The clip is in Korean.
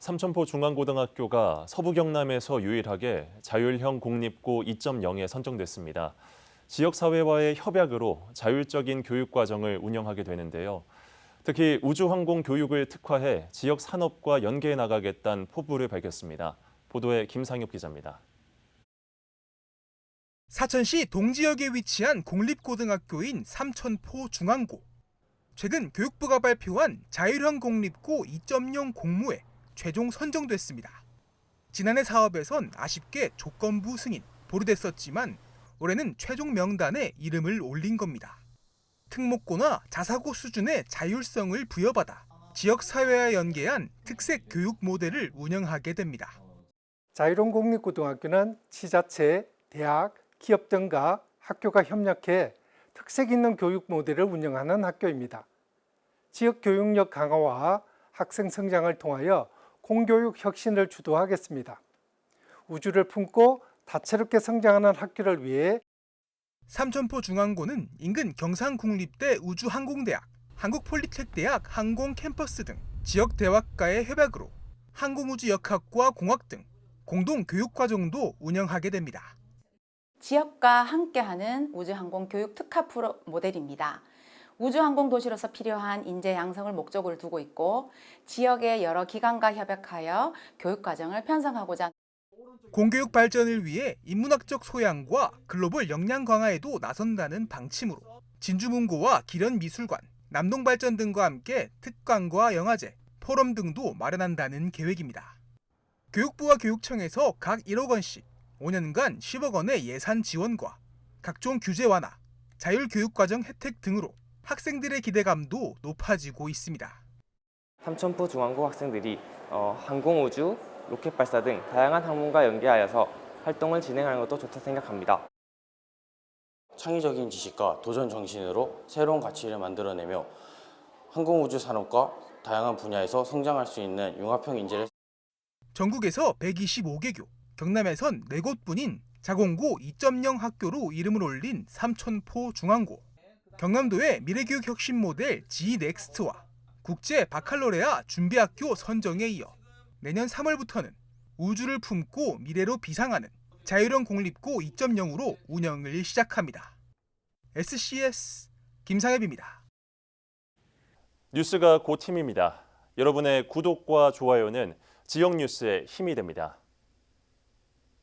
삼천포 중앙고등학교가 서부 경남에서 유일하게 자율형 공립고 2.0에 선정됐습니다. 지역 사회와의 협약으로 자율적인 교육 과정을 운영하게 되는데요. 특히 우주항공 교육을 특화해 지역 산업과 연계해 나가겠다는 포부를 밝혔습니다. 보도에 김상엽 기자입니다. 사천시 동지역에 위치한 공립고등학교인 삼천포 중앙고. 최근 교육부가 발표한 자율형 공립고 2.0 공모에 최종 선정됐습니다. 지난해 사업에선 아쉽게 조건부 승인, 보류됐었지만 올해는 최종 명단에 이름을 올린 겁니다. 특목고나 자사고 수준의 자율성을 부여받아 지역 사회와 연계한 특색 교육 모델을 운영하게 됩니다. 자유로운 공립고등학교는 지자체, 대학, 기업 등과 학교가 협력해 특색 있는 교육 모델을 운영하는 학교입니다. 지역 교육력 강화와 학생 성장을 통하여 공교육 혁신을 주도하겠습니다. 우주를 품고 다채롭게 성장하는 학교를 위해 삼천포 중앙고는 인근 경상국립대 우주항공대학, 한국폴리텍대학 항공캠퍼스 등 지역 대학과의 협약으로 항공우주역학과 공학 등 공동 교육과정도 운영하게 됩니다. 지역과 함께하는 우주항공 교육 특화 프로 모델입니다. 우주항공 도시로서 필요한 인재 양성을 목적으로 두고 있고 지역의 여러 기관과 협약하여 교육 과정을 편성하고자 공교육 발전을 위해 인문학적 소양과 글로벌 역량 강화에도 나선다는 방침으로 진주문고와 기련미술관, 남동발전 등과 함께 특강과 영화제, 포럼 등도 마련한다는 계획입니다. 교육부와 교육청에서 각 1억 원씩 5년간 10억 원의 예산 지원과 각종 규제 완화, 자율교육과정 혜택 등으로 학생들의 기대감도 높아지고 있습니다. 삼천포 중앙고 학생들이 어, 항공 우주, 로켓 발사 등 다양한 학문과 연계하여서 활동을 진행하는 것도 좋다 생각합니다. 창의적인 지식과 도전 정신으로 새로운 가치를 만들어내며 항공 우주 산업과 다양한 분야에서 성장할 수 있는 융합형 인재를 전국에서 125개교, 경남에선 4곳뿐인 자공고 2.0 학교로 이름을 올린 삼천포 중앙고. 경남도의 미래교육 혁신 모델 G넥스트와 국제 바칼로레아 준비학교 선정에 이어 내년 3월부터는 우주를 품고 미래로 비상하는 자율형 공립고 2.0으로 운영을 시작합니다. SCS 김상엽입니다. 뉴스가 곧 힘입니다. 여러분의 구독과 좋아요는 지역 뉴스의 힘이 됩니다.